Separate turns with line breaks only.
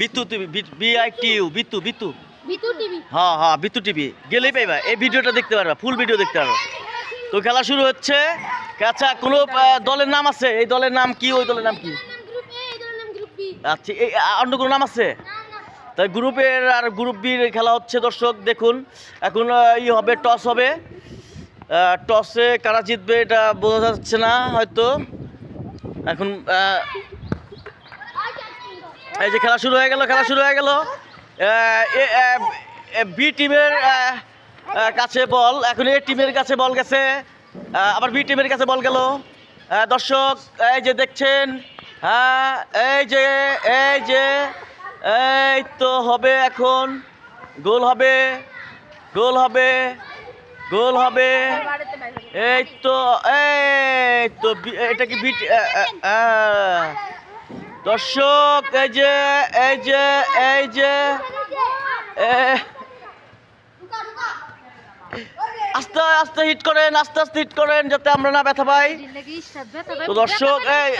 Bitu TV বিআই টিউ বিতু বিতু। হ্যাঁ হ্যাঁ বিতু টিভি। গেলেই পাইবা এই ভিডিওটা দেখতে পারবা ফুল ভিডিও দেখতে পারবা। তো খেলা শুরু হচ্ছে আচ্ছা কোনো দলের নাম আছে? এই দলের নাম কি ওই দলের নাম কি? আচ্ছা এই অন্য কোনো নাম আছে? তাই গ্রুপের আর গ্রুপ বির খেলা হচ্ছে দর্শক দেখুন। এখন ই হবে টস হবে। টসে কারা জিতবে এটা বোঝা যাচ্ছে না হয়তো। এখন এই যে খেলা শুরু হয়ে গেল, খেলা শুরু হয়ে গেল। বি টিমের কাছে বল। এখন এ টিমের কাছে বল গেছে। আবার বি টিমের কাছে বল গেল। দর্শক, এই যে দেখছেন হ্যাঁ এই যে এই যে, এই তো হবে এখন। গোল হবে গোল হবে গোল হবে। এই তো এই তো এটা কি বিট। দর্শক এই যে এই যে এই যে। আস্তে আস্তে হিট করেন আস্তে আস্তে হিট করেন যাতে আমরা না ব্যথা পাই। তো দর্শক এই